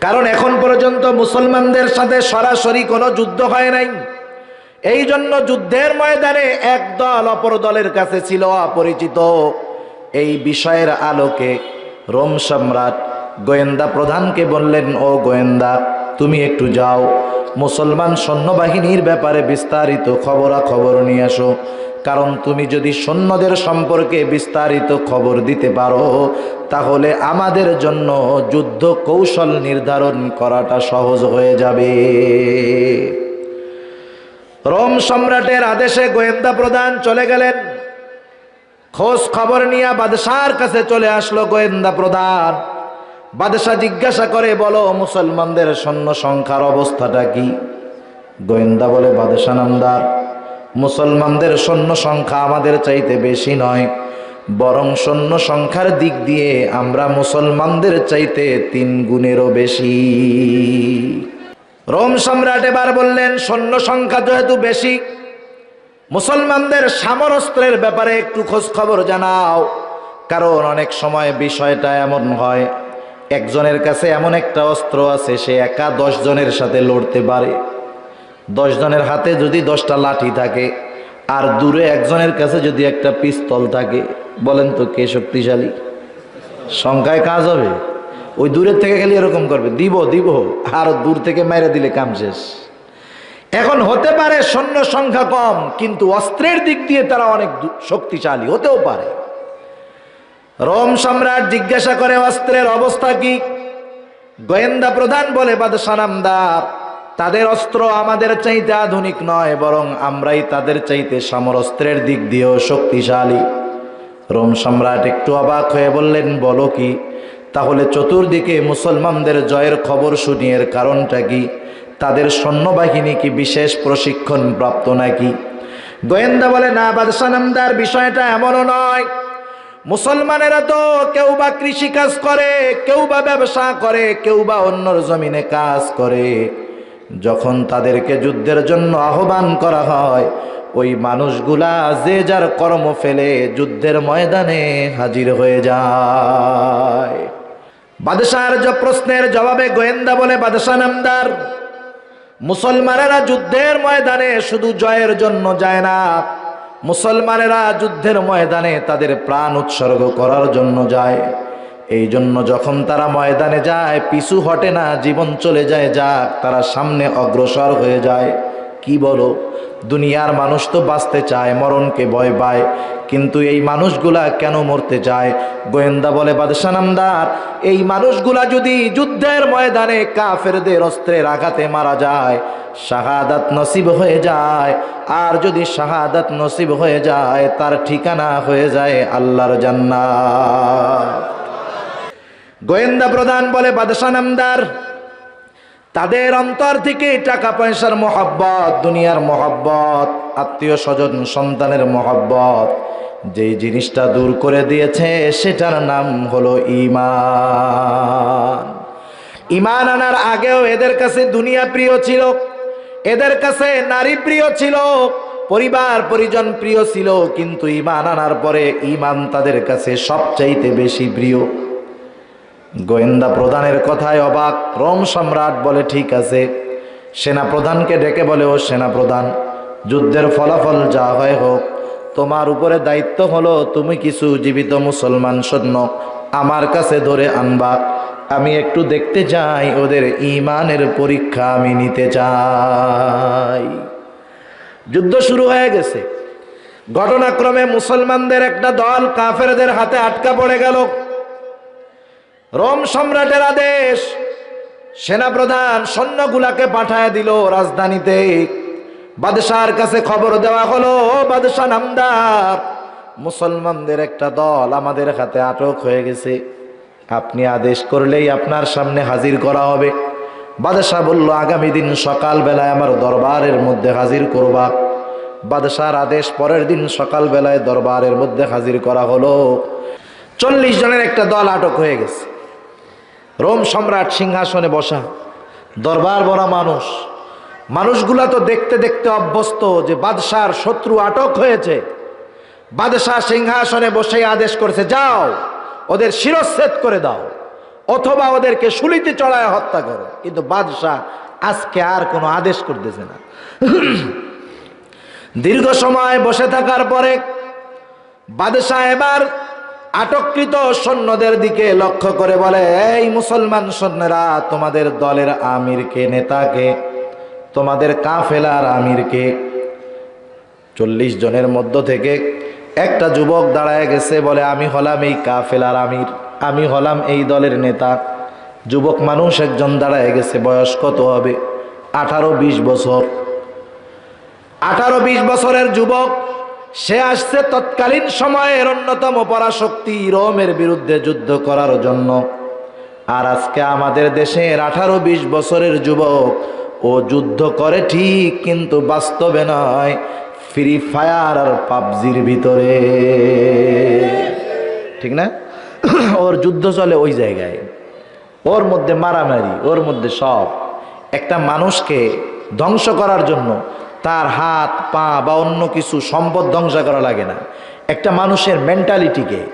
কারণ এখন পর্যন্ত মুসলমানদের সাথে সরাসরি কোনো যুদ্ধ হয় নাই। এই জন্য যুদ্ধের ময়দানে এক দল অপর দলের কাছে ছিল অপরিচিত। এই বিষয়ের আলোকে রোম সম্রাট গোয়েন্দা প্রধানকে বললেন, ও গোয়েন্দা, তুমি একটু যাও। মুসলমান সৈন্যবাহিনীর ব্যাপারে বিস্তারিত খবরাখবর নিয়ে আসো। কারণ তুমি যদি সৈন্যদের সম্পর্কে বিস্তারিত খবর দিতে পারো, তাহলে আমাদের জন্য যুদ্ধ কৌশল নির্ধারণ করাটা সহজ হয়ে যাবে। রোম সম্রাটের আদেশে গোয়েন্দা প্রধান চলে গেলেন। খোঁজ খবর নিয়ে বাদশার কাছে চলে আসলো গোয়েন্দা প্রধান। বাদশাহ জিজ্ঞাসা করে, বলো, মুসলমানদের সৈন্য সংখ্যার অবস্থাটা কি? গোয়েন্দা বলে বাদশাহ নামদার। মুসলমানদের সৈন্য সংখ্যা আমাদের চাইতে বেশি নয়, বরং সৈন্য সংখ্যার দিক দিয়ে আমরা মুসলমানদের চাইতে তিন গুণেরও বেশি। রোম সম্রাট এবার বললেন, সৈন্য সংখ্যা যেহেতু বেশি, মুসলমানদের সামরস্ত্রের ব্যাপারে একটু খোঁজ খবর জানাও, কারণ অনেক সময় বিষয়টা এমন হয়, একজনের কাছে এমন একটা অস্ত্র আছে, সে একা দশ জনের সাথে লড়তে পারে। দশ জনের হাতে যদি দশটা লাঠি থাকে, আর দূরে একজনের কাছে যদি একটা পিস্তল থাকে, বলেন তো কে শক্তিশালী? সংখ্যায় কাজ হবে। ওই দূরের থেকে খালি এরকম করবে, দিব দিব, আর দূর থেকে মেরে দিলে কাম শেষ। এখন হতে পারে সৈন্য সংখ্যা কম, কিন্তু অস্ত্রের দিক দিয়ে তারা অনেক শক্তিশালী, হতেও পারে। রোম সম্রাট জিজ্ঞাসা করে, অস্ত্রের অবস্থা কি? গোয়েন্দা প্রধান বলে, বাদশাহ নামদার। তাদের অস্ত্র আমাদের চাইতে আধুনিক নয়, বরং আমরাই তাদের চাইতে সমরস্ত্রের দিক দিয়েও শক্তিশালী। রোম সম্রাট একটু অবাক হয়ে বললেন, বলো কি? তাহলে চতুর্দিকে মুসলমানদের জয়ের খবর শুনিয়ে এর কারণটা কি? তাদের সৈন্যবাহিনী কি বিশেষ প্রশিক্ষণ প্রাপ্ত নাকি? গোয়েন্দা বলে, না বাদশাহ নামদার, বিষয়টা এমনও নয়। মুসলমানেরা তো কেউ বা কৃষি কাজ করে, কেউ বা ব্যবসা করে, কেউ বা অন্যর জমিনে কাজ করে। যখন তাদেরকে যুদ্ধের জন্য আহ্বান করা হয়, ওই মানুষগুলা যে যার কর্ম ফেলে যুদ্ধের ময়দানে হাজির হয়ে যায়। বাদশাহর যে প্রশ্নের জবাবে গোয়েন্দা বলে বাদশাহ নামদার, মুসলমানেরা যুদ্ধের ময়দানে শুধু জয়ের জন্য যায় না, মুসলমানেরা যুদ্ধের ময়দানে তাদের প্রাণ উৎসর্গ করার জন্য যায়। এই জন্য যখন তারা ময়দানে যায়, পিছু হটে না, জীবন চলে যায়, যাক, তারা সামনে অগ্রসর হয়ে যায়। কি বলো? দুনিয়ার মানুষ তো বাঁচতে চায়, মরণকে ভয় পায়। কিন্তু এই মানুষগুলা কেন মরতে চায়? গোয়েন্দা বলে, বাদশাহ নামদার, এই মানুষগুলা যদি যুদ্ধের ময়দানে কাফেরদের অস্ত্রের আঘাতে মারা যায়, শাহাদাত নসিব হয়ে যায়। আর যদি শাহাদাত নসিব হয়ে যায়, তার ঠিকানা হয়ে যায় আল্লাহর জান্নাত। গোয়েন্দা প্রধান বলে, বাদশাহ নামদার, তাদের অন্তর থেকে টাকা পয়সার মহব্বত, দুনিয়ার মহব্বত, আত্মীয় স্বজন, সন্তানের মহব্বত, যেই জিনিসটা দূর করে দিয়েছে, সেটার নাম হলো ইমান ইমান আনার আগেও এদের কাছে দুনিয়া প্রিয় ছিল, এদের কাছে নারী প্রিয় ছিল, পরিবার, পরিজন প্রিয় ছিল, কিন্তু ইমান আনার পরে ইমান তাদের কাছে সবচাইতে বেশি প্রিয়। গোয়েন্দা প্রধানের কথায় অবাক। রোম সম্রাট বলে, ঠিক আছে। সেনা প্রধানকে ডেকে বলে, ও সেনা প্রধান যুদ্ধের ফলাফল যা হয় হোক, তোমার উপরে দায়িত্ব হলো তুমি কিছু জীবিত মুসলমান সৈন্য আমার কাছে ধরে আনবা। আমি একটু দেখতে চাই, ওদের ইমানের পরীক্ষা আমি নিতে চাই। যুদ্ধ শুরু হয়ে গেছে। ঘটনাক্রমে মুসলমানদের একটা দল কাফেরদের হাতে আটকা পড়ে গেল। রোম সম্রাটের আদেশ। সেনাপ্রধান সৈন্যগুলাকে পাঠায় দিল রাজধানীতে। বাদশার কাছে খবর দেওয়া হলো, "ও বাদশাহ নামদার, মুসলমানদের একটা দল আমাদের হাতে আটক হয়ে গেছে। আপনি আদেশ করলেই আপনার সামনে হাজির করা হবে। বাদশাহ বলল, আগামী দিন সকালবেলায় আমার দরবারের মধ্যে হাজির করবা। বাদশার আদেশ পরের দিন সকালবেলায় দরবারের মধ্যে হাজির করা হলো। চল্লিশ জনের একটা দল আটক হয়ে গেছে। রোম সম্রাট সিংহাসনে বসা, দরবার বড় মানুষ। মানুষগুলা তো দেখতে দেখতে অভ্যস্ত যে বাদশার শত্রু আটক হয়েছে। বাদশাহ সিংহাসনে বসে আদেশ করেছে, যাও, ওদের শিরচ্ছেদ করে দাও, অথবা ওদেরকে শুলিতে চড়ায় হত্যা করো। কিন্তু বাদশাহ আজকে আর কোনো আদেশ করতেছে না। দীর্ঘ সময় বসে থাকার পরে বাদশাহ এবার আটককৃত সৈন্যদের দিকে লক্ষ্য করে বলে, এই মুসলমান সৈন্যরা, তোমাদের দলের আমিরকে, নেতাকে, তোমাদের কাফেলার আমিরকে। চল্লিশ জনের মধ্য থেকে একটা যুবক দাঁড়ায় গেছে, বলে, আমি হলাম এই কাফেলার আমির, আমি হলাম এই দলের নেতা। যুবক মানুষ একজন দাঁড়ায় গেছে, বয়স কত হবে? আঠারো বিশ বছর। আঠারো বিশ বছরের যুবক সে আসছে তৎকালীন সময়ের অন্যতম পরাশক্তি রোমের বিরুদ্ধে যুদ্ধ করার জন্য। আর আজকে আমাদের দেশের আঠারো বিশ বছরের যুবক, ও যুদ্ধ করে ঠিক কিন্তু বাস্তবে নয় ফ্রি ফায়ার আর পাবজির ভিতরে। ঠিক না? ওর যুদ্ধ চলে ওই জায়গায়। ওর মধ্যে মারামারি, ওর মধ্যে সব। একটা মানুষকে ধ্বংস করার জন্য তার হাত, পা বা অন্য কিছু সম্পদ ধ্বংস করা লাগে না। একটা মানুষের মেন্টালিটিকে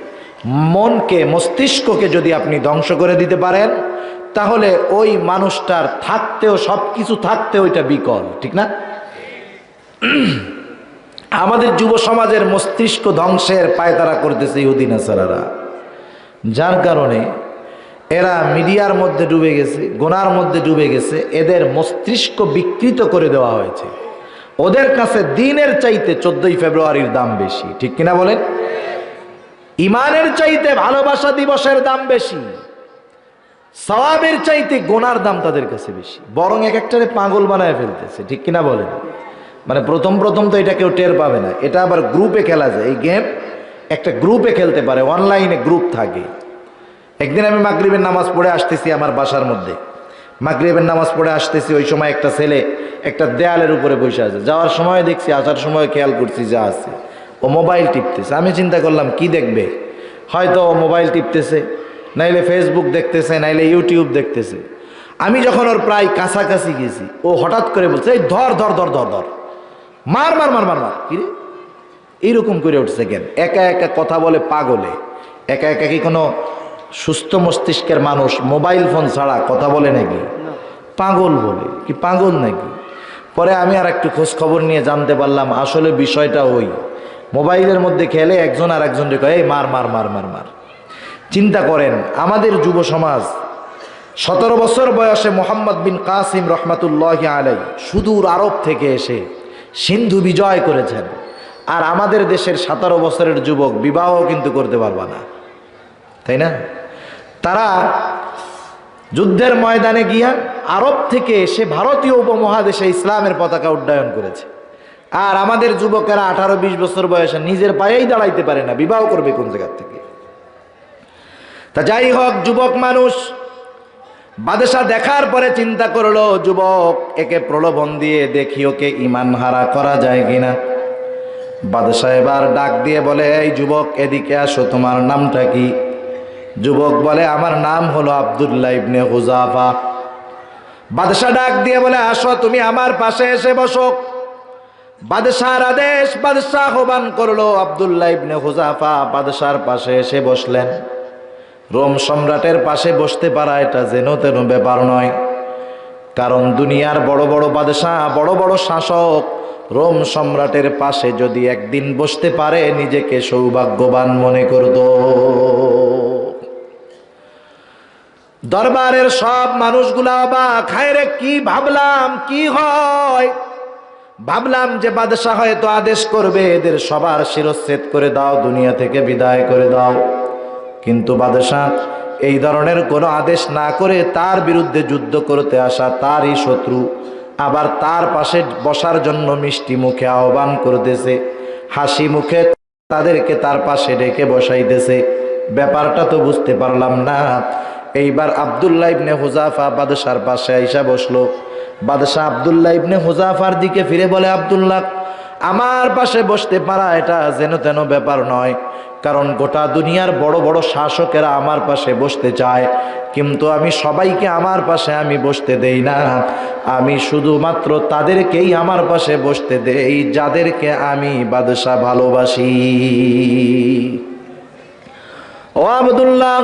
মনকে, মস্তিষ্ককে যদি আপনি ধ্বংস করে দিতে পারেন, তাহলে ওই মানুষটার থাকতেও সব কিছু থাকতে ওইটা বিকল, ঠিক না? আমাদের যুব সমাজের মস্তিষ্ক ধ্বংসের পায়তারা করতেছে ইহুদিন আসারারা যার কারণে এরা মিডিয়ার মধ্যে ডুবে গেছে, গোনার মধ্যে ডুবে গেছে, এদের মস্তিষ্ক বিকৃত করে দেওয়া হয়েছে। ওদের কাছে দিনের চাইতে চোদ্দই ফেব্রুয়ারির দাম বেশি। ঠিক কিনা বলেন? ইমানের চাইতে ভালোবাসা দিবসের দাম বেশি। সওয়াবের চাইতে গোনার দাম তাদের কাছে বেশি। বরং এক একটারে পাগল বানায় ফেলতেছে, ঠিক কিনা বলেন? মানে প্রথম প্রথম তো এটা কেউ টের পাবে না। এটা আবার গ্রুপে খেলা যায়। এই গেম একটা গ্রুপে খেলতে পারে, অনলাইনে গ্রুপ থাকে। একদিন আমি মাগরিবের নামাজ পড়ে আসতেছি আমার বাসার মধ্যে। মাগরিবের নামাজ পড়ে আসতেছি, ওই সময় একটা ছেলে একটা দেয়ালের উপরে বসে আছে। যাওয়ার সময় দেখছি আসার সময় খেয়াল করছি যা আছে। ও মোবাইল টিপতেছে। আমি চিন্তা করলাম কি দেখবে? হয়তো ও মোবাইল টিপতেছে নাইলে ফেসবুক দেখতেছে নাইলে ইউটিউব দেখতেছে। আমি যখন ওর প্রায় কাছাকাছি গেছি ও হঠাৎ করে বলছে এই ধর ধর ধর ধর ধর। মার মার মার মার মার। কিরে এইরকম করে উঠছে কেন? একা একা কথা বলে পাগলে। একা একা কি কোনো সুস্থ মস্তিষ্কের মানুষ মোবাইল ফোন ছাড়া কথা বলে নাকি? পাগল বলে। কি পাগল নাকি? পরে আমি আর একটু খোঁজ খবর নিয়ে জানতে পারলাম, আসলে বিষয়টা ওই। মোবাইলের মধ্যে খেলে একজন আর একজন রেখে, এই মার মার মার মার মার। চিন্তা করেন, আমাদের যুব সমাজ, সতেরো বছর বয়সে মোহাম্মদ বিন কাসিম রহমাতুল্লাহ আলাই সুদূর আরব থেকে এসে সিন্ধু বিজয় করেছেন। আর আমাদের দেশের সতেরো বছরের যুবক বিবাহ কিন্তু করতে পারবে না। তাই না? তারা যুদ্ধের ময়দানে গিয়া আরব থেকে এসে ভারতীয় উপমহাদেশে ইসলামের পতাকা উড্ডয়ন করেছে। আর আমাদের যুবকেরা আঠারো বিশ বছর বয়সে নিজের পায়েই দাঁড়াইতে পারে না, বিবাহ করবে কোন জায়গার থেকে? তা যাই হোক, যুবক মানুষ, বাদশাহ দেখার পরে চিন্তা করল, যুবক, একে প্রলোভন দিয়ে দেখি ওকে ইমান হারা করা যায় কিনা। বাদশাহ এবার ডাক দিয়ে বলে, এই যুবক, এদিকে আসো, তোমার নামটা কি? যুবক বলে, আমার নাম হলো আবদুল্লাহ ইবনে হুজাফা। বাদশাহ ডাক দিয়ে বলে, আসো, তুমি আমার পাশে এসে বসো। বাদশার আদেশ, বাদশাহ আহ্বান করল, আবদুল্লাহ ইবনে হুজাফা বাদশার পাশে এসে বসলেন। রোম সম্রাটের পাশে বসতে পারা এটা যেন তেন ব্যাপার নয়, কারণ দুনিয়ার বড় বড় বাদশাহ, বড় বড় শাসক রোম সম্রাটের পাশে যদি একদিন বসতে পারে, নিজেকে সৌভাগ্যবান মনে করত। দরবারের সব মানুষগুলা বা, খায়রে, কি ভাবলাম? কি হয়? ভাবলাম যে বাদশাহ হয়তো আদেশ করবে, এদের সবার শিরচ্ছেদ করে দাও, দুনিয়া থেকে বিদায় করে দাও। কিন্তু বাদশাহ, এই ধরনের কোনো আদেশ না করে তার বিরুদ্ধে যুদ্ধ করতে আসা তারই শত্রু। আবার তার পাশে বসার জন্য মিষ্টি মুখে আহ্বান করতেছে। হাসি মুখে তাদেরকে তার পাশে ডেকে বসাইতেছে। ব্যাপারটা তো বুঝতে পারলাম না। এইবার আবদুল্লাহ ইবনে হুজাফা বাদশার পাশে আইসা বসল। বাদশাহ আবদুল্লাহ ইবনে হুজাফার দিকে ফিরে বলে, আবদুল্লাহ, আমার পাশে বসতে পারা এটা যেন তেন ব্যাপার নয়, কারণ গোটা দুনিয়ার বড় বড় শাসকেরা আমার পাশে বসতে চায়, কিন্তু আমি সবাইকে আমার পাশে আমি বসতে দেই না। আমি শুধুমাত্র তাদেরকেই আমার পাশে বসতে দেই, যাদেরকে আমি বাদশাহ ভালোবাসি। ও আবদুল্লাহ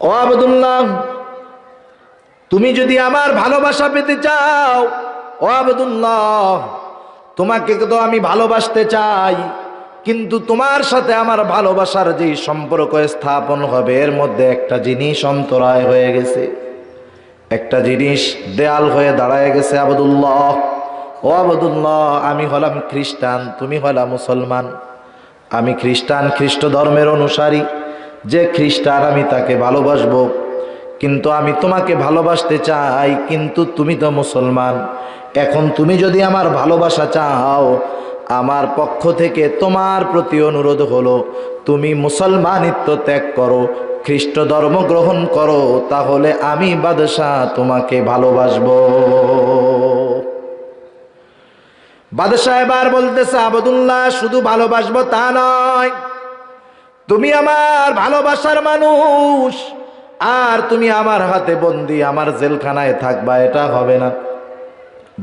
ও আবদুল্লাহ, তুমি যদি আমার ভালোবাসা পেতে চাও, ও আবদুল্লাহ, তোমাকে তো আমি ভালোবাসতে চাই, কিন্তু তোমার সাথে আমার ভালোবাসার যে সম্পর্ক স্থাপন হবে, এর মধ্যে একটা জিনিস অন্তরায় হয়ে গেছে। একটা জিনিস দেয়াল হয়ে দাঁড়ায় গেছে, আবদুল্লাহ। ও আবদুল্লাহ, আমি হলাম খ্রিস্টান, তুমি হলাম মুসলমান। আমি খ্রিস্টান, খ্রিস্ট ধর্মের অনুসারী। যে খ্রিস্টান, আমি তাকে ভালোবাসবো। কিন্তু আমি তোমাকে ভালোবাসতে চাই, কিন্তু তুমি তো মুসলমান। এখন তুমি যদি আমার ভালোবাসা চাও, আমার পক্ষ থেকে তোমার প্রতি অনুরোধ হলো, তুমি মুসলমানিত্ব ত্যাগ করো, খ্রিস্ট ধর্ম গ্রহণ করো, তাহলে আমি বাদশাহ তোমাকে ভালোবাসবো। বাদশাহ এবার বলতেছে, আবদুল্লাহ, শুধু ভালোবাসবো তা নয় তুমি আমার ভালোবাসার মানুষ, আর তুমি আমার হাতে বন্দি, আমার জেলখানায় থাকবা, এটা হবে না।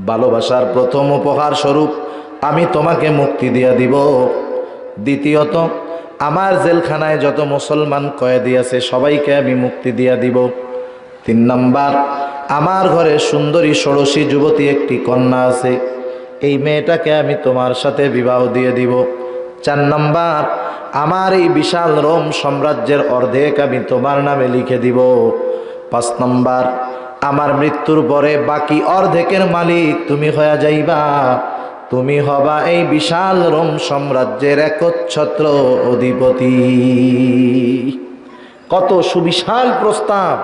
ভালোবাসার প্রথম উপহার স্বরূপ আমি তোমাকে মুক্তি দিয়া দিব। দ্বিতীয়ত, আমার জেলখানায় যত মুসলমান কয়েদি আছে, সবাইকে আমি মুক্তি দিয়া দিব। তিন নাম্বার, আমার ঘরে সুন্দরী ষোড়শী যুবতী একটি কন্যা আছে, এই মেয়েটাকে আমি তোমার সাথে বিবাহ দিয়ে দিব। চার নাম্বার আমার এই বিশাল রোম সাম্রাজ্যের অর্ধেক আমি তোমার নামে লিখে দিব। পাঁচ নম্বর, আমার মৃত্যুর পরে বাকি অর্ধেকের মালিক তুমি হয়ে যাইবা। তুমি হবা এই বিশাল রোম সাম্রাজ্যের একচ্ছত্র অধিপতি। কত সুবিশাল প্রস্তাব।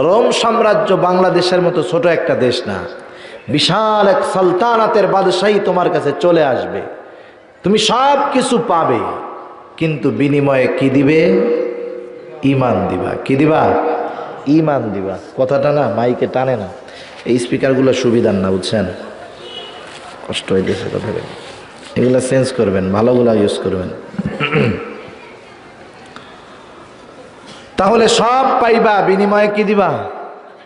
রোম সাম্রাজ্য বাংলাদেশের মতো ছোট একটা দেশ না। বিশাল এক সালতানাতের বাদশাহী তোমার কাছে চলে আসবে। তুমি সব কিছু পাবে। কিন্তু বিনিময়ে কি দিবে? ইমান দিবা। কি দিবা? ইমান দিবা। কথাটা না মাইকে টানে না। এই স্পিকারগুলো সুবিধার না, বুঝছেন? কষ্ট হইতেছে কথা এগুলো চেঞ্জ করবেন, ভালোগুলো ইউজ করবেন। তাহলে সব পাইবা, বিনিময়ে কি দিবা?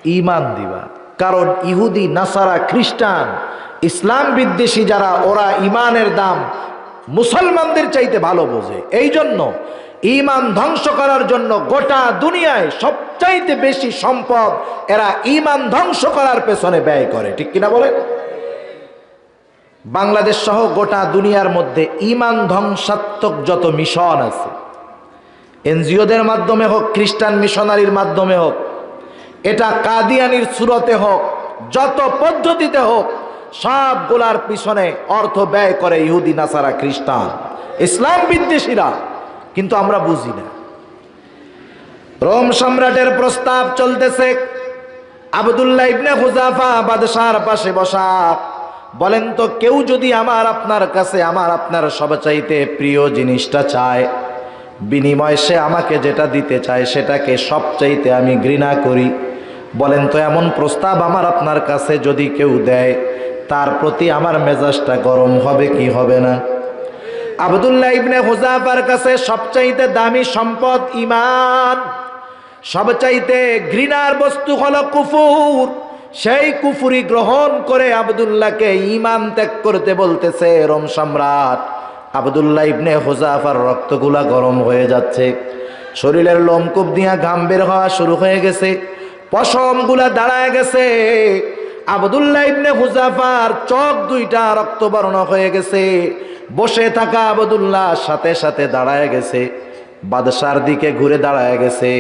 ইমান দিবা। কারণ ইহুদি, নাসারা, খ্রিস্টান, ইসলাম বিদ্বেষী যারা, ওরা ইমানের দাম মুসলমানদের চাইতে ভালো বোঝে। এই জন্য ইমান ধ্বংস করার জন্য গোটা দুনিয়ায় সবচাইতে বেশি সম্পদ এরা ইমান ধ্বংস করার পেছনে ব্যয় করে। ঠিক কিনা বলেন? বাংলাদেশ সহ গোটা দুনিয়ার মধ্যে ইমান ধ্বংসাত্মক যত মিশন আছে, এনজিওদের মাধ্যমে হোক, খ্রিস্টান মিশনারির মাধ্যমে হোক, এটা কাদিয়ানির সুরতে হোক, যত পদ্ধতিতে হোক সবগুলার পিছনে অর্থ ব্যয় করে ইহুদি, নাসারা, খ্রিস্টান, ইসলাম বিদ্বেষীরা। কিন্তু আমরা বুঝি না। রোম সম্রাটের প্রস্তাব চলতেছে। আবদুল্লাহ ইবনে হুজাফা বাদশার পাশে বসা। বলেন তো, কেউ যদি আমার আপনার কাছে, আমার আপনার সবচাইতে প্রিয় জিনিসটা চায়, বিনিময়ে সে আমাকে যেটা দিতে চায়, সেটাকে সবচাইতে আমি ঘৃণা করি। বলেন তো, এমন প্রস্তাব আমার আপনার কাছে যদি কেউ দেয় তার প্রতি আমার মেজাজটা গরম হবে কি হবে না? আবদুল্লাহ ইবনে হুজাফার কাছে সবচাইতে দামি সম্পদ ইমান সবচাইতে ঘৃণার বস্তু হলো কুফুর। সেই কুফুরি গ্রহণ করে আবদুল্লাহকে ইমান ত্যাগ করতে বলতেছে রোম সম্রাট। আবদুল্লাহ ইবনে হুজাফার রক্তগুলা গরম হয়ে যাচ্ছে। শরীরের লোমকূপ দিয়া ঘাম বের হওয়া শুরু হয়ে গেছে। পশমগুলা দাঁড়ায় গেছে। আবদুল্লাহ ইবনে হুজাফার চোখ দুইটা রক্তবর্ণ হয়ে গেছে। বসে থাকা আবদুল্লাহ সাথে সাথে দাঁড়ায় গেছে। বাদশার দিকে ঘুরে দাঁড়ায় গেছে।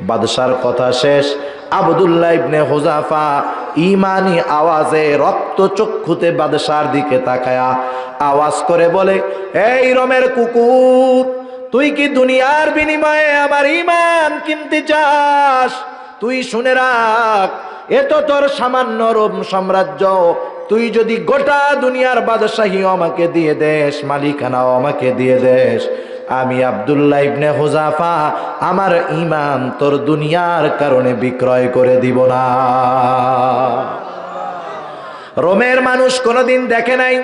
বাদশার কথা শেষ। আবদুল্লাহ ইবনে হুজাফা ইমানি আওয়াজে রক্ত চক্ষুতে বাদশার দিকে তাকায়া আওয়াজ করে বলে, এই রমের কুকুর, তুই কি দুনিয়ার বিনিময়ে আমার ইমান কিনতে চাস? তুই শুনে রাখ এ তো তোর সামান্য রোম সাম্রাজ্য, তুই যদি গোটা দুনিয়ার বাদশাহী আমাকে দিয়ে দেশ, মালিকানাও আমাকে দিয়ে দেশ, আমি আবদুল্লাহ ইবনে হুজাফা, আমার ইমান তোর দুনিয়ার কারণে বিক্রয় করে দিব না। রোমের মানুষ কোনোদিন দেখে নাই,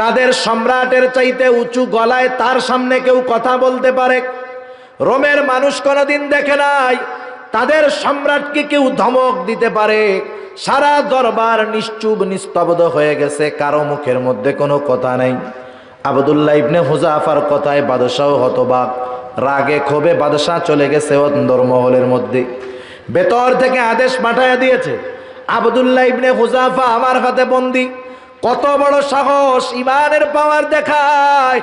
তাদের সম্রাটের চাইতে উঁচু গলায় তার সামনে কেউ কথা বলতে পারে। রোমের মানুষ কোনোদিন দেখে নাই তাদের সম্রাটকে কেউ ধমক দিতে পারে। সারা দরবার নিশ্চুপ, নিস্তব্ধ হয়ে গেছে, কারও মুখের মধ্যে কোনো কথা নেই। আবদুল্লাহ ইবনে হুজাফার কথায় বাদশাহ হতবাক। রাগে, ক্ষোভে বাদশাহ চলে গেছে অন্দরমহলের মধ্যে। ভেতর থেকে আদেশ পাঠাইয়া দিয়েছে, আবদুল্লাহ ইবনে হুজাফা আমার হাতে বন্দি। কত বড় সাহস, ইমানের পাওয়ার দেখায়।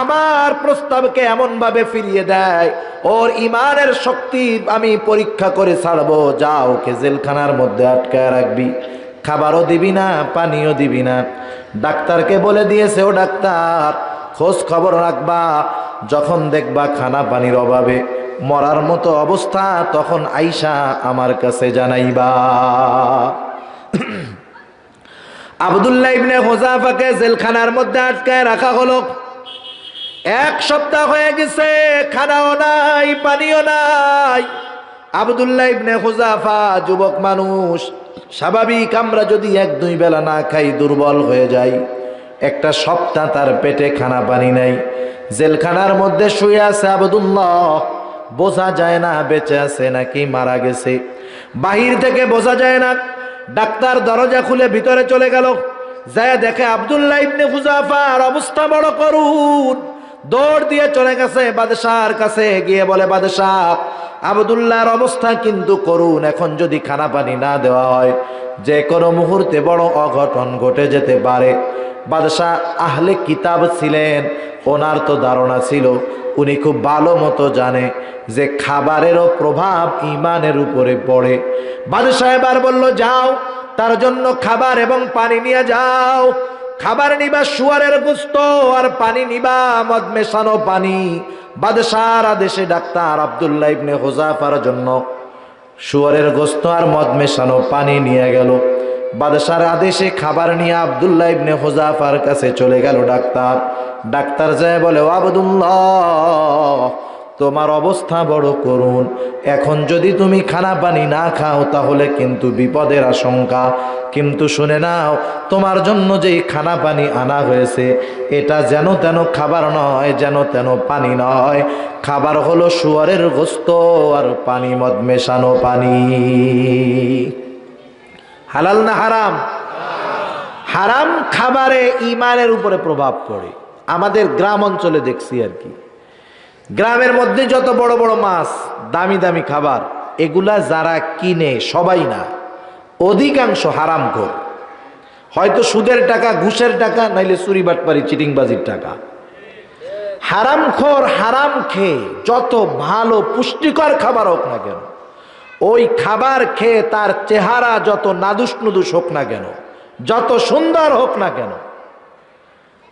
আমার প্রস্তাবকে এমন ভাবে ফিরিয়ে দেয়, ওর ইমানের শক্তি আমি পরীক্ষা করে ছাড়বো। যা ওকে জেলখানার মধ্যে আটকায় রাখবি। খাবারও দিবি না পানিও দিবি না। ডাক্তারকে বলে দিয়েছে, ও ডাক্তার, খোঁজ খবর রাখবা। যখন দেখবা খানা পানির অভাবে মরার মতো অবস্থা, তখন আইসা আমার কাছে জানাইবা। আবদুল্লাহ ইবনে হোজাফাকে জেলখানার মধ্যে আটকায় রাখা হলো। এক সপ্তাহ হয়ে গেছে, খানাও নাই, পানিও নাই। আবদুল্লাহ ইবনে হুজাফা, যুবক মানুষ, স্বাভাবিক আমরা যদি এক দুই বেলা না খাই, দুর্বল হয়ে যাই। একটা সপ্তাহ তার পেটে খানা পানি নাই। জেলখানার মধ্যে শুয়ে আছে আবদুল্লাহ। বোঝা যায় না বেঁচে আছে নাকি মারা গেছে। বাহির থেকে বোঝা যায় না, ডাক্তার দরজা খুলে ভিতরে চলে গেল। যায় দেখে আবদুল্লাহ ইবনে হুজাফার অবস্থা বড় করুন দৌড় দিয়ে চলে গেছে বাদশার কাছে, গিয়ে বলে বাদশাহ আবদুল্লাহর অবস্থা কিন্তু করুন এখন যদি খানা পানি না দেওয়া হয়, যে কোনো মুহূর্তে বড় অঘটন ঘটে যেতে পারে। বাদশাহ আহলে কিতাব ছিলেন, ওনার তো ধারণা ছিল, উনি খুব ভালো মতো জানে যে খাবারেরও প্রভাব ইমানের উপরে পড়ে। বাদশাহ এবার বলল, যাও, তার জন্য খাবার এবং পানি নিয়ে যাও। খাবার নিবা, শুয়ারের গুস্ত, আর পানি নিবা, মদ মেশানো পানি। বাদশার আদেশে ডাক্তার আবদুল্লাহ ইবনে হোজাফার জন্য শুয়ারের গোস্ত আর মদ মেশানো পানি নিয়ে গেল। বাদশার আদেশে খাবার নিয়ে আবদুল্লাহ ইবনে হোজাফার কাছে চলে গেল ডাক্তার। ডাক্তার যায় বলে আবদুল্লাহ তোমার অবস্থা বড় করুন। এখন যদি তুমি খানা পানি না খাও, তাহলে কিন্তু বিপদের আশঙ্কা। কিন্তু শুনে নাও, তোমার জন্য যেই খানা পানি আনা হয়েছে, এটা যেন তেন খাবার নয়, যেন তেন পানি নয়। খাবার হলো শুয়ারের গোস্ত আর পানি মদ মেশানো পানি। হালাল না হারাম? হারাম খাবারে ইমানের উপরে প্রভাব পড়ে। আমাদের গ্রাম অঞ্চলে দেখছি আর কি। গ্রামের মধ্যে যত বড় বড় মাছ, দামি দামি খাবার, এগুলা যারা কিনে সবাই না। অধিকাংশ হারাম ঘর। হয়তো সুদের টাকা, ঘুষের টাকা, নাইলে চুরি বাটপারি, চিটিংবাজির টাকা। হারাম খোর হারাম খেয়ে যত ভালো পুষ্টিকর খাবার হোক না কেন, ওই খাবার খেয়ে তার চেহারা যত নাদুস নুদুস হোক না কেন, যত সুন্দর হোক না কেন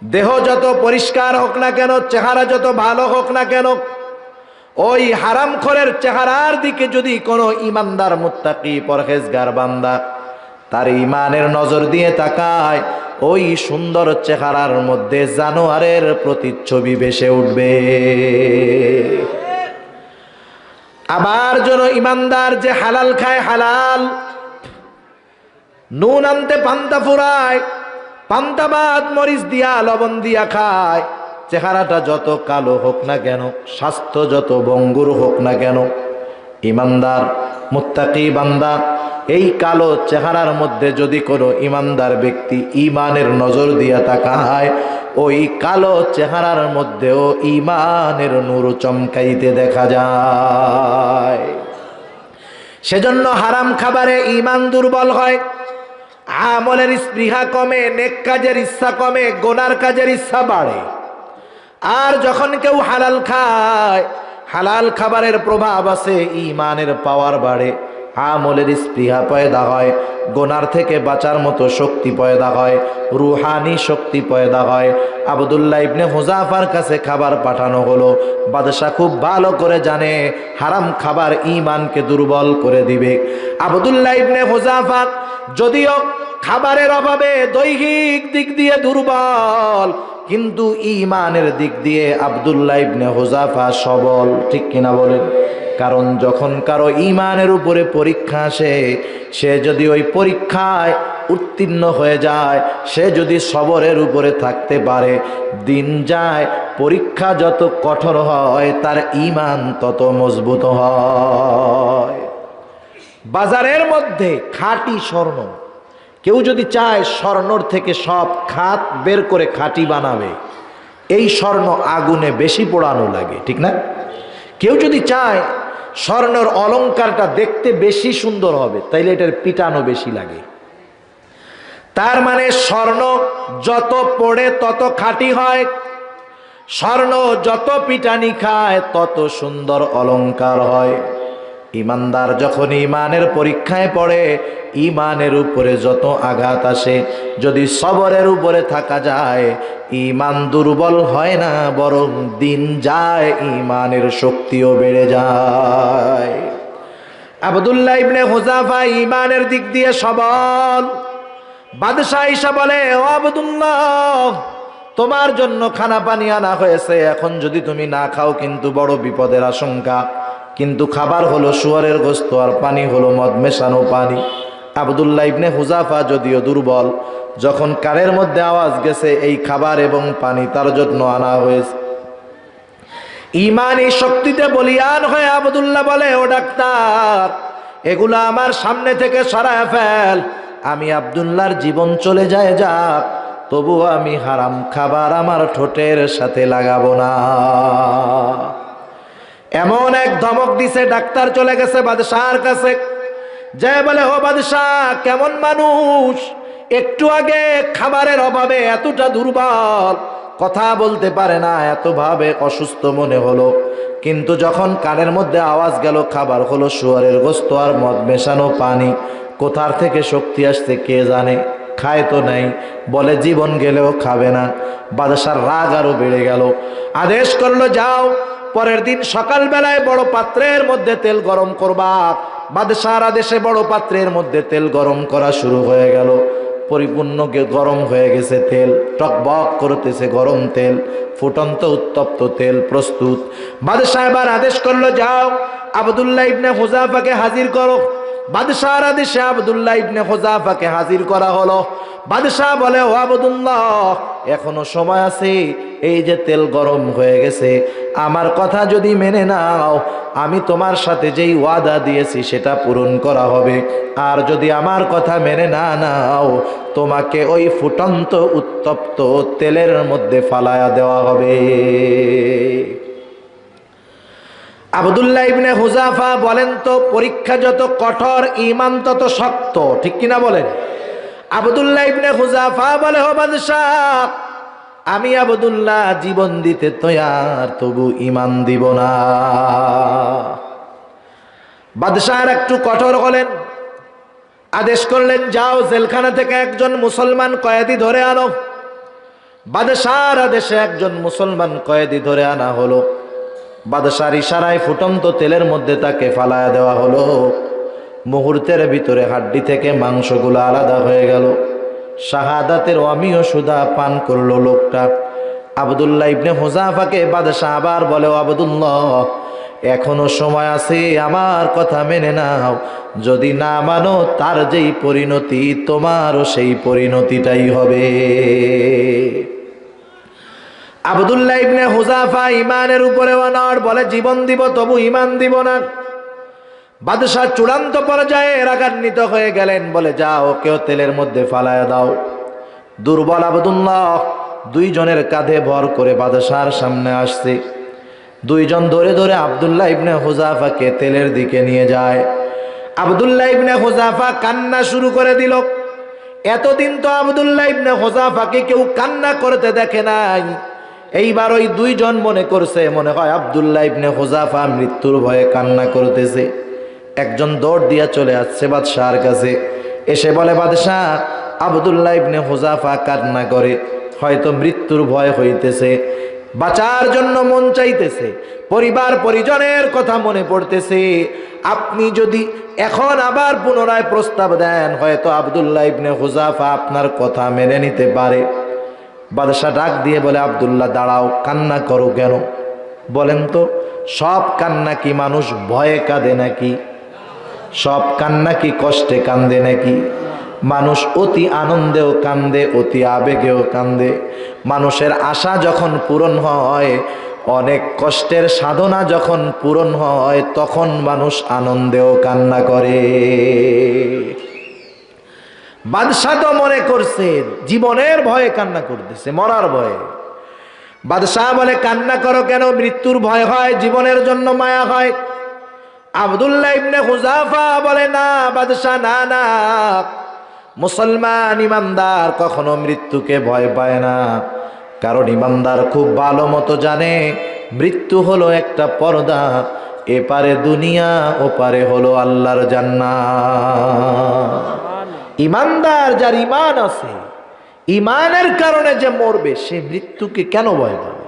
দেহ যত পরিষ্কার হোক না কেন, চেহারা যত ভালো হোক না কেন, ওই হারাম হারামখরের চেহারার দিকে যদি কোনো ইমানদার মুত্তাকি, পরহেজগার বান্দা তার ইমানের নজর দিয়ে তাকায়, ওই সুন্দর চেহারার মধ্যে জানোয়ারের প্রতিচ্ছবি ভেসে উঠবে। আবার যেন ইমানদার যে হালাল খায় হালাল, নুন আনতে পান্তা ফুরায় পান্তা ভাত মরিচ দিয়া, লবণ দিয়া খায়। চেহারাটা যত কালো হোক না কেন, স্বাস্থ্য যত বঙ্গুর হোক না কেন, ইমানদার, মুত্তাকি বান্দা, এই কালো চেহারার মধ্যে যদি কোনো ইমানদার ব্যক্তি ইমানের নজর দিয়া তাকায়, ওই কালো চেহারার মধ্যেও ইমানের নূর চমকাইতে দেখা যায়। সেজন্য হারাম খাবারে ইমান দুর্বল হয়। আমলের স্পৃহা কমে, নেক কাজের ইচ্ছা কমে, গোনার কাজের ইচ্ছা বাড়ে। আর যখন কেউ হালাল খায়, হালাল খাবারের প্রভাব আছে ইমানের পাওয়ার বাড়ে, আমলের স্পৃহা পয়দা হয়, গোনার থেকে বাঁচার মতো শক্তি পয়দা হয়, রুহানি শক্তি পয়দা হয়। আবদুল্লাহ ইবনে হুজাফার কাছে খাবার পাঠানো হলো। বাদশাহ খুব ভালো করে জানে, হারাম খাবার ইমানকে দুর্বল করে দিবে। আবদুল্লাহ ইবনে হুজাফা যদিও খাবারের অভাবে দৈহিক দিক দিয়ে দুর্বল, কিন্তু ইমানের দিক দিয়ে আবদুল্লাহ ইবনে হোজাফা সবল, ঠিক কিনা বলেন? কারণ যখন কারও ইমানের উপরে পরীক্ষা আসে, সে যদি ওই পরীক্ষায় উত্তীর্ণ হয়ে যায়, সে যদি সবরের উপরে থাকতে পারে, দিন যায়, পরীক্ষা যত কঠোর হয়, তার ইমান তত মজবুত হয়। বাজারের মধ্যে খাঁটি স্বর্ণ। কেউ যদি চায় স্বর্ণর থেকে সব খাত বের করে খাঁটি বানাবে, এই স্বর্ণ আগুনে বেশি পোড়ানো লাগে, ঠিক না? কেউ যদি চায় স্বর্ণর অলঙ্কারটা দেখতে বেশি সুন্দর হবে, তাইলে এটার পিটানো বেশি লাগে। তার মানে স্বর্ণ যত পড়ে তত খাঁটি হয়, স্বর্ণ যত পিটানি খায় তত সুন্দর অলংকার হয়। ইমানদার যখন ইমানের পরীক্ষায় পড়ে, ইমানের উপরে যত আঘাত আসে, যদি সবরের উপরে থাকা যায়, ইমান দুর্বল হয় না, বরং দিন যায়, ইমানের শক্তিও বেড়ে যায়। আবদুল্লাহ ইবনে হুজাফা ইমানের দিক দিয়ে সবল। বাদশাহ ঈশা বলে, ও আবদুল্লাহ, তোমার জন্য খানা পানি আনা হয়েছে। এখন যদি তুমি না খাও, কিন্তু বড় বিপদের আশঙ্কা। কিন্তু খাবার হলো শুয়ারের গোস্ত আর পানি হলো মদ মেশানো পানি। আবদুল্লাহ ইবনে হুজাফা যদিও দুর্বল, যখন কানের মধ্যে আওয়াজ গেছে, এই খাবার এবং পানি তার জন্য আনা হয়েছে। ইমানি শক্তিতে বলিয়ান হয়ে আবদুল্লাহ বলে, ও ডাক্তার, এগুলো আমার সামনে থেকে সরায় ফেল। আমি আবদুল্লাহর জীবন চলে যায় যাক তবু আমি হারাম খাবার আমার ঠোঁটের সাথে লাগাবো না। এমন এক ধমক দিছে, ডাক্তার চলে গেছে বাদশাহর কাছে। যে বলে, ও বাদশাহ, কেমন মানুষ? একটু আগে খাবারের অভাবে এতটা দুর্বল। কথা বলতে পারে না এত ভাবে অসুস্থ মনে হলো। কিন্তু যখন কানের মধ্যে আওয়াজ গেল, খাবার হলো শুয়ারের গোস্ত আর মদ মেশানো পানি। কোথার থেকে শক্তি আসছে কে জানে? খায় তো নাই। বলে, জীবন গেলেও খাবে না। বাদশার রাগ আরও বেড়ে গেল। আদেশ করল, যাও পরের দিন সকালবেলায় বড় পাত্রের মধ্যে তেল গরম করবা। বাদশার আদেশে বড় পাত্রের মধ্যে তেল গরম করা শুরু হয়ে গেল। পরিপূর্ণ গরম হয়ে গেছে তেল। টক বক করতেছে গরম তেল। ফুটন্ত উত্তপ্ত তেল প্রস্তুত। বাদশাহ এবার আদেশ করল, যাও, আবদুল্লাহ ইবনে হুজাফাকে হাজির করো। বাদশাহর আদেশে আবদুল্লাহ ইবনে হুজাফাকে হাজির করা হলো। বাদশাহ বলে, ও আবদুল্লাহ, এখনও সময় আছে, এই যে তেল গরম হয়ে গেছে, আমার কথা যদি মেনে নাও, আমি তোমার সাথে যেই ওয়াদা দিয়েছি সেটা পূরণ করা হবে। আর যদি আমার কথা মেনে না নাও, তোমাকে ওই ফুটন্ত, উত্তপ্ত তেলের মধ্যে ফালায়া দেওয়া হবে। আবদুল্লাহ ইবনে হুজাফা বলেন তো, পরীক্ষা যত কঠোর ইমান তত শক্ত। ঠিক কিনা বলেন? আবদুল্লাহ ইবনে হুজাফা বলে হো বাদশাহ, আমি আবদুল্লাহ জীবন দিতে তৈয়ার, তবু ইমান দিব না। বাদশাহ একটু কঠোর হলেন। আদেশ করলেন, যাও জেলখানা থেকে একজন মুসলমান কয়েদি ধরে আনো। বাদশার আদেশে একজন মুসলমান কয়েদি ধরে আনা হলো। বাদশার ইশারায় ফুটন্ত তেলের মধ্যে তাকে ফালায়া দেওয়া হলো। মুহূর্তের ভিতরে হাড্ডি থেকে মাংসগুলো আলাদা হয়ে গেল। শাহাদাতের অমিও সুদা পান করল লোকটা। আবদুল্লাহ ইবনে হোজাফাকে বাদশাহ আবার বলে, "ও আবদুল্লাহ, এখনও সময় আছে, আমার কথা মেনে নাও। যদি না মানো, তার যেই পরিণতি, তোমারও সেই পরিণতিটাই হবে। আবদুল্লাহ ইবনে হুজাফা ইমানের উপরে অনড় বলে, জীবন দিব, তবু ইমান দিব না। বাদশাহ চূড়ান্ত পর্যায়ে রাগান্বিত হয়ে গেলেন, বলে, যাও, কেউ তেলের মধ্যে ফালায় দাও। দুর্বল আবদুল্লাহ দুইজনের কাঁধে ভর করে বাদশাহর সামনে আসছে। দুইজন ধরে ধরে আবদুল্লাহ ইবনে হুজাফাকে তেলের দিকে নিয়ে যায়। আবদুল্লাহ ইবনে হুজাফা কান্না শুরু করে দিল। এতদিন তো আবদুল্লাহ ইবনে হুজাফাকে কেউ কান্না করতে দেখে নাই। এইবার ওই দুইজন মনে করছে, মনে হয় আবদুল্লাহ ইবনে হুজাফা মৃত্যুর ভয়ে কান্না করতেছে। একজন দৌড় দিয়া চলে আসছে বাদশাহর কাছে। এসে বলে, বাদশাহ, আবদুল্লাহ ইবনে হুজাফা কান্না করে, হয়তো মৃত্যুর ভয় হইতেছে। বাঁচার জন্য মন চাইতেছে, পরিবার পরিজনের কথা মনে পড়তেছে। আপনি যদি এখন আবার পুনরায় প্রস্তাব দেন, হয়তো আবদুল্লাহ ইবনে হুজাফা আপনার কথা মেনে নিতে পারে। বাদশাহ ডাক দিয়ে বলে, আবদুল্লাহ, দাঁড়াও, কান্না করো কেন? বলেন তো, সব কান্না কি মানুষ ভয়ে কাঁদে নাকি? সব কান্না কি কষ্টে কান্দে নাকি? মানুষ অতি আনন্দেও কান্দে অতি আবেগেও কান্দে মানুষের আশা যখন পূরণ হয়, অনেক কষ্টের সাধনা যখন পূরণ হয়, তখন মানুষ আনন্দেও কান্না করে। বাদশাহ তো মনে করছে, জীবনের ভয়ে কান্না করতেছে, মরার ভয়ে। বাদশাহ বলে, কান্না করো কেন? মৃত্যুর ভয় হয়, জীবনের জন্য মায়া হয়। আবদুল্লাহ ইবনে হুজাফা বলে, না, বাদশাহ, না না। মুসলমান ইমানদার কখনো মৃত্যুকে ভয় পায় না। কারণ ইমানদার খুব ভালো মতো জানে, মৃত্যু হলো একটা পর্দা, এপারে দুনিয়া, ওপারে হলো আল্লাহর জান্নাত। ইমানদার যার ইমান আছে, ইমানের কারণে যে মরবে, সে মৃত্যুকে কেন ভয় পাবে?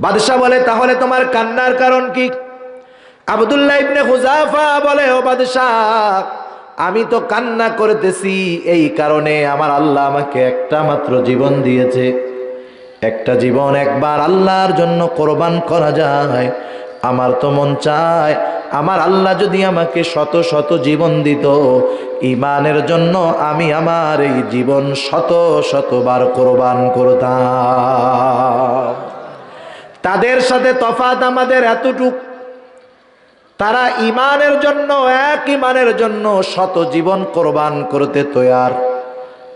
বাদশাহ বলে, তাহলে তোমার কান্নার কারণ কি? আবদুল্লাহ ইবনে হুজাফা বলে, ও বাদশাহ, আমি তো কান্না করতেছি, এই কারণে আমার আল্লাহ আমাকে একটা মাত্র জীবন দিয়েছে। একটা জীবন একবার আল্লাহর জন্য কোরবান করা যায়। আমার তো মন চায় আমার আল্লাহ যদি আমাকে শত শত জীবন দিত ইমানের জন্য আমি আমার এই জীবন শত শতবার কোরবান করতাম। তাদের সাথে তফাত আমাদের এতটুক। তারা ইমানের জন্য, এক ইমানের জন্য শত জীবন কোরবান করতে তৈয়ার।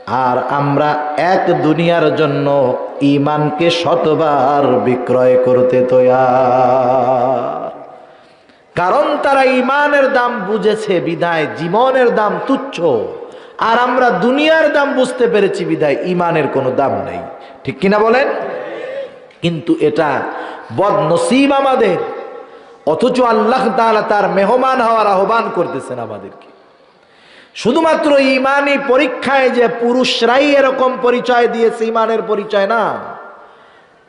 আর আমরা এক দুনিয়ার জন্য ইমানকে শতবার বিক্রয় করতে তৈয়ার। কারণ তারা ইমানের দাম বুঝেছে, বিদায় জীবনের দাম তুচ্ছ। আর আমরা দুনিয়ার দাম বুঝতে পেরেছি, বিদায় ইমানের কোনো দাম নেই। ঠিক কিনা বলেন? কিন্তু এটা বদনসিব আমাদের। অথচ আল্লাহ তাআলা তার মেহমান হওয়ার আহ্বান করতেছেন আমাদেরকে। শুধুমাত্র ইমানি পরীক্ষায় যে পুরুষরাই এরকম পরিচয় দিয়েছে ইমানের পরিচয় না।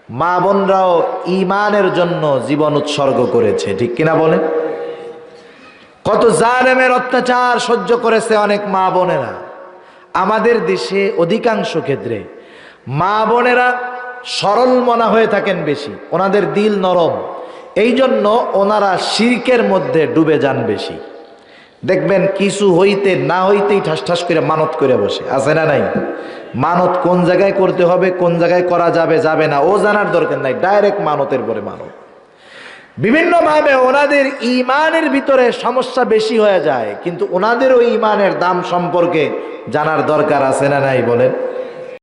মা বোনরাও ইমানের জন্য জীবন উৎসর্গ করেছে, ঠিক কিনা বলেন? কত জালেমের অত্যাচার সহ্য করেছে অনেক মা বোনেরা। আমাদের দেশে অধিকাংশ ক্ষেত্রে মা বোনেরা সরল মনা হয়ে থাকেন বেশি, ওনাদের দিল নরম। এই জন্য ওনারা শির্কের মধ্যে ডুবে যান বেশি। দেখবেন কিছু হইতে না হইতেই ঠাস ঠাস করে মানত করে বসে, আছে না নাই? মানত কোন জায়গায় করতে হবে, কোন জায়গায় করা যাবে যাবে না, ও জানার দরকার নাই, ডাইরেক্ট মানতের পরে মানত বিভিন্নভাবে ওনাদের ইমানের ভিতরে সমস্যা বেশি হয়ে যায়, কিন্তু ওনাদের ওই ইমানের দাম সম্পর্কে জানার দরকার আছে না নাই বলেন?